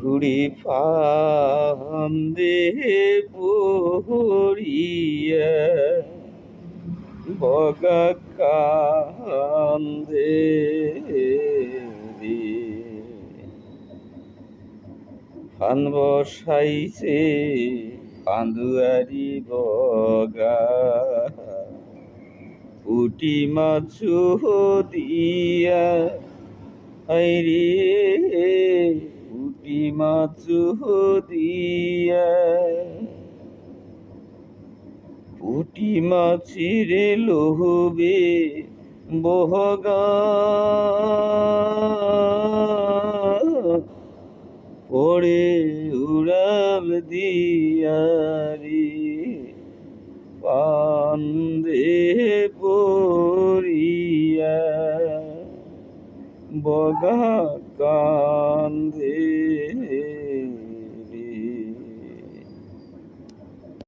ঘুড়ি ফান্দে পড়িয়া বগা কান্দে রে। ফান বসাইছে ফান্দুয়ারি বগা পুটি মাছু দিয়া আইরে দিয়া পুটি মাছিরে লোহবে বহগা। পড়ে উড়াল দিয়ারি পান্দে পড়িয়া। বগা কান্দে